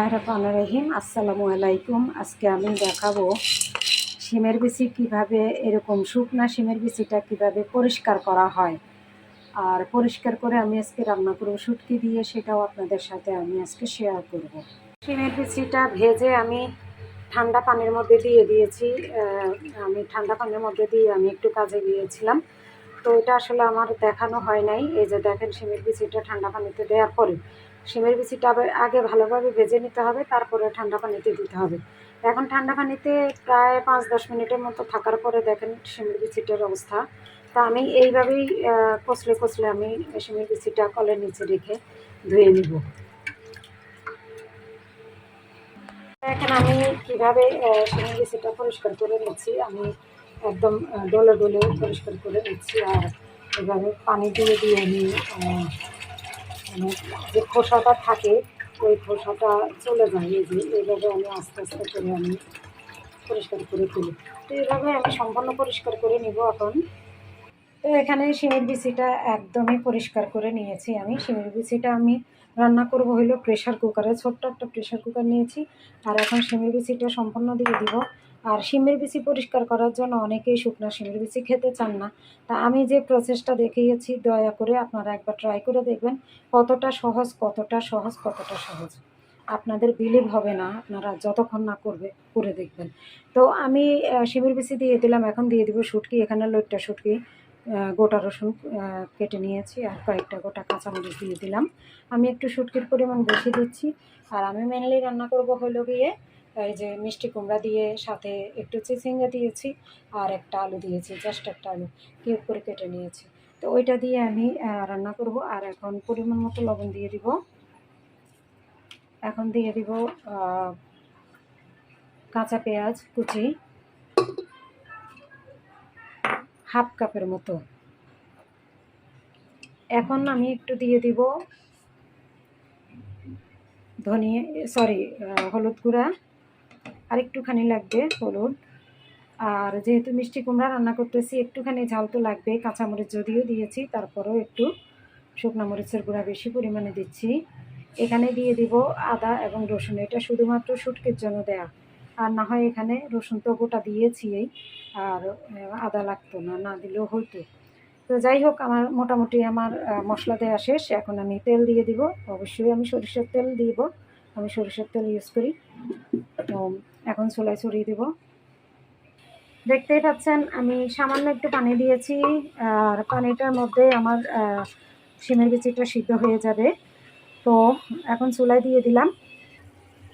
বিসমিল্লাহ রহমান রহিম, আসসালামু আলাইকুম। আজকে আমি দেখাবো শিমের বিচি কীভাবে এরকম শুকনা শিমের বিচিটা কীভাবে পরিষ্কার করা হয়। আর পরিষ্কার করে আমি আজকে রান্না করব শুটকি দিয়ে, সেটাও আপনাদের সাথে আমি আজকে শেয়ার করব। শিমের বিচিটা ভেজে আমি ঠান্ডা পানির মধ্যে দিয়ে দিয়েছি। আমি ঠান্ডা পানির মধ্যে দিয়ে আমি একটু কাজে গিয়েছিলাম। তো এটা আসলে আমার দেখানো হয় নাই। এই যে দেখেন, শিমের বিচিটা ঠান্ডা পানিতে দেওয়ার পরে শিমের বিচিটা আগে ভালোভাবে ভেজে নিতে হবে, তারপরে ঠান্ডা পানিতে দিতে হবে। এখন ঠান্ডা পানিতে প্রায় পাঁচ দশ মিনিটের মতো থাকার পরে দেখেন শিমের বিচিটার অবস্থা। তা আমি এইভাবেই কচলে কচলে আমি শিমের বিচিটা কলের নিচে রেখে ধুয়ে নিব। এখন আমি কীভাবে শিমের বিচিটা পরিষ্কার করে নিচ্ছি, আমি একদম ডলে ডলে পরিষ্কার করে নিচ্ছি। আর এভাবে পানি দিয়ে দিয়ে আমি মানে যে খোসাটা থাকে, ওই খোসাটা চলে যায় এই যে, এইভাবে আমি আস্তে আস্তে করে আমি পরিষ্কার করে তুলি। তো এইভাবে আমি সম্পূর্ণ পরিষ্কার করে নিব এখন। তো এখানে শিমের বিচিটা একদমই পরিষ্কার করে নিয়েছি আমি। শিমের বিচিটা আমি রান্না করব হইল প্রেশার কুকারে ছোট্ট একটা প্রেশার কুকার নিয়েছি। আর এখন শিমের বিচিটা সম্পূর্ণ দিয়ে দিব। আর শিমের বিচি পরিষ্কার করার জন্য অনেকেই শুকনো শিমের বিচি খেতে চান না। তা আমি যে প্রসেসটা দেখিয়েছি, দয়া করে আপনারা একবার ট্রাই করে দেখবেন কতটা সহজ কতটা সহজ কতটা সহজ। আপনাদের বিলিভ হবে না, আপনারা যতক্ষণ না করবে, করে দেখবেন। তো আমি শিমের বিচি দিয়ে দিলাম, এখন দিয়ে দিব শুটকি, এখানে লোটটা শুটকি গোটা রসুন কেটে নিয়েছি আর কয়েকটা গোটা কাঁচামরিচ দিয়ে দিলাম। আমি একটু শুটকির পরিমাণ বেশি দিচ্ছি আর আমি মেনলি রান্না করব হলো গিয়ে এই যে মিষ্টি কুমড়া দিয়ে সাথে একটু চিচিঙ্গা দিয়েছি আর একটা আলু দিয়েছি জাস্ট একটা আলু কিউব করে কেটে নিয়েছি। তো ওইটা দিয়ে আমি রান্না করব আর এখন পরিমাণ মতো লবণ দিয়ে দিব। এখন দিয়ে দিব কাঁচা পেঁয়াজ, কুচি, হাফ কাপের মতো। এখন আমি একটু দিয়ে দিব ধনিয়া সরি হলুদ গুঁড়া। আর একটুখানি লাগবে হলুদ। আর যেহেতু মিষ্টি কুমড়া রান্না করতেছি, একটুখানি ঝাল তো লাগবে কাঁচামরিচ যদিও দিয়েছি, তারপরেও একটু শুকনো মরিচের গুঁড়া বেশি পরিমাণে দিচ্ছি। এখানে দিয়ে দিব আদা এবং রসুন। এটা শুধুমাত্র শুটকির জন্য দেয়া। আর না হয় এখানে রসুন তো গোটা দিয়েছি এই আর আদা লাগতো না না দিলেও হইতো তো যাই হোক, আমার মোটামুটি আমার মশলা দেওয়া শেষ। এখন আমি তেল দিয়ে দিব। অবশ্যই আমি সরিষার তেল দিব। আমি সরিষার তেল ইউজ করি। তো এখন চুলায় ছড়িয়ে দিব। দেখতেই পাচ্ছেন, আমি সামান্য একটু পানি দিয়েছি, আর পানিটার মধ্যে আমার শিমের বিচিটা সিদ্ধ হয়ে যাবে। তো এখন চুলায় দিয়ে দিলাম।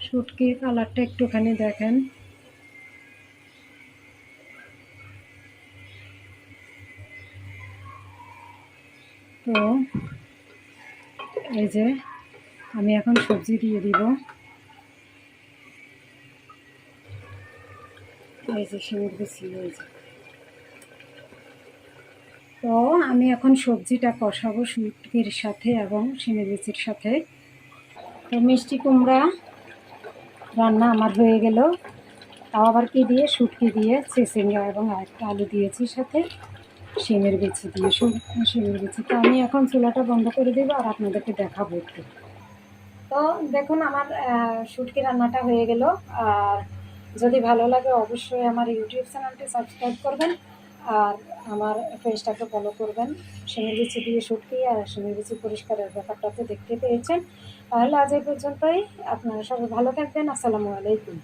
শুটকির কালারটা একটুখানি দেখেন। তো এই যে, আমি এখন সবজি দিয়ে দিব। বিচি এই যে তো আমি এখন সবজিটা কষাবো শুটকির সাথে এবং শিমের বিচির সাথে। তো মিষ্টি কুমড়া রান্না আমার হয়ে গেল। তাও আবার কি দিয়ে? শুটকি দিয়ে চিচিঙ্গা এবং একটা আলু দিয়েছি সাথে। শিমের বিচি দিয়ে শিমের বিচি। তো আমি এখন চুলাটা বন্ধ করে দেবো আর আপনাদেরকে দেখাবো একটু। তো দেখুন আমার শুটকি রান্নাটা হয়ে গেল। আর যদি ভালো লাগে, অবশ্যই আমার ইউটিউব চ্যানেলটি সাবস্ক্রাইব করবেন আর আমার পেজটাকে ফলো করবেন। সুনীল বিচি দিয়ে শুটকি আর সুনীল বিচি পরিষ্কারের ব্যাপারটা তো দেখতে পেয়েছেন। তাহলে আজ এই পর্যন্তই। আপনারা সবাই ভালো থাকবেন। আসসালামু আলাইকুম।